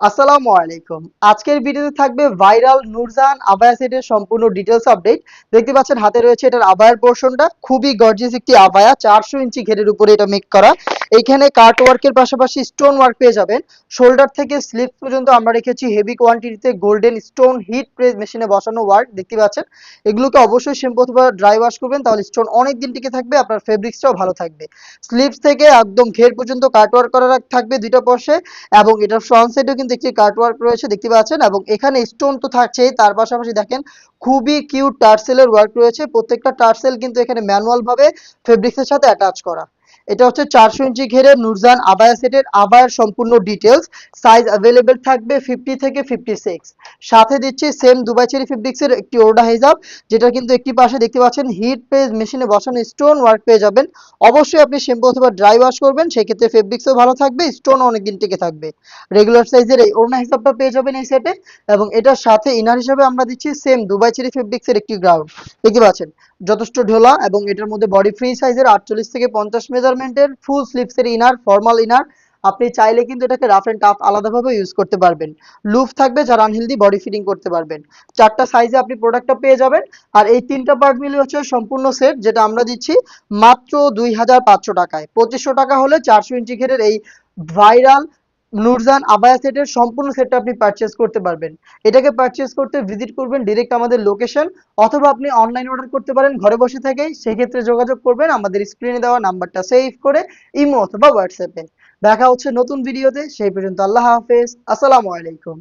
আসসালামু আলাইকুম। আজকের ভিডিওতে থাকবে ভাইরাল নূরজাহান আবায়া সেটের সম্পূর্ণ ডিটেলস আপডেট দেখতে পাচ্ছেন, হাতে রয়েছে এটার আবায়ার পোর্শনটা খুবই গর্জিয়াস একটি আবায়া, চারশো ইঞ্চি ঘেরের উপরে এটা মেক করা। ওয়ার্কের পাশাপাশি স্টোন ওয়ার্ক পেয়ে যাবেন। শোল্ডার থেকে স্লিপ পর্যন্ত আমরা রেখেছি হেভি কোয়ান্টিটিতে গোল্ডেন স্টোন হিট প্রেস মেশিনে বসানো ওয়ার্ক দেখতে পাচ্ছেন? এগুলোকে অবশ্যই শ্যাম্পু অথবা ড্রাই ওয়াশ করবেন, তাহলে স্টোন অনেক দিন টিকে থাকবে, আপনার ফেব্রিক্সটাও ভালো থাকবে। স্লিপস থেকে একদম ঘের পর্যন্ত কাট ওয়ার্ক করা থাকবে দুইটা পাশে এবং এটার ফ্রন্ট সাইডেও কিন্তু একটি কার্টওয়ার্ক ওয়ার্ক রয়েছে দেখতে পাচ্ছেন এবং এখানে স্টোন তো থাকছেই, তার পাশাপাশি দেখেন খুবই কিউট টার্সেলের ওয়ার্ক রয়েছে। প্রত্যেকটা টার্সেল কিন্তু এখানে ম্যানুয়াল ভাবে ফেব্রিক্সের সাথে অ্যাটাচ করা। এটা হচ্ছে চারশো ইঞ্চি ঘেরে নুরজান আবায়া সেটের আবায়ার সম্পূর্ণ ডিটেলস সাইজ অ্যাভেলেবেল থাকবে ফিফটি থেকে ফিফটি সিক্স সাথে দিচ্ছি সেম দুবাই চেরি ফেব্রিক্সের একটি ওরডা হিজাব, যেটা কিন্তু একটি পাশে দেখতে পাচ্ছেন হিট পেজ মেশিনে বসানো স্টোন ওয়ার্ক পেয়ে যাবেন। অবশ্যই আপনি শ্যাম্পু অথবা ড্রাই ওয়াশ করবেন, সেক্ষেত্রে ফেব্রিক্সও ভালো থাকবে স্টোন অনেকদিন টিকে থাকবে। রেগুলার সাইজের এই ওড়না হিসাবটা পেয়ে যাবেন এই সেটে এবং এটার সাথে ইনার হিসাবে আমরা দিচ্ছি সেম দুবাই চেরি ফেব্রিক্সের একটি গ্রাউন্ড দেখতে পাচ্ছেন, যথেষ্ট ঢোলা, এবং এটার মধ্যে বডি ফ্রি সাইজের আটচল্লিশ থেকে পঞ্চাশ মেজারমেন্টের ফুল স্লিপসের ইনার ফর্মাল ইনার আপনি চাইলে কিন্তু এটাকে রাফ অ্যান্ড টাফ আলাদাভাবে ইউজ করতে পারবেন। লুফ থাকবে যারা আনহেলদি বডি ফিটিং করতে পারবেন। চারটা সাইজে আপনি প্রোডাক্টটা পেয়ে যাবেন। আর এই তিনটা পার্ট মিলে হচ্ছে সম্পূর্ণ সেট যেটা আমরা দিচ্ছি মাত্র দুই হাজার পাঁচশো টাকায়। পঁচিশশো টাকা হলে চারশো ইঞ্চি ঘেরের এই ভাইরাল নুরজান আবায়া সেটের সম্পূর্ণ সেটটা আপনি পারচেস করতে পারবেন। এটাকে পারচেস করতে ভিজিট করবেন ডিরেক্ট আমাদের লোকেশন অথবা আপনি অনলাইন অর্ডার করতে পারেন ঘরে বসে থেকেই। সেক্ষেত্রে যোগাযোগ করবেন, আমাদের স্ক্রিনে দেওয়া নাম্বারটা সেভ করে ইমো অথবা হোয়াটসঅ্যাপে দেখা হচ্ছে নতুন ভিডিওতে সেই পর্যন্ত আল্লাহ হাফেজ। আসসালামু আলাইকুম।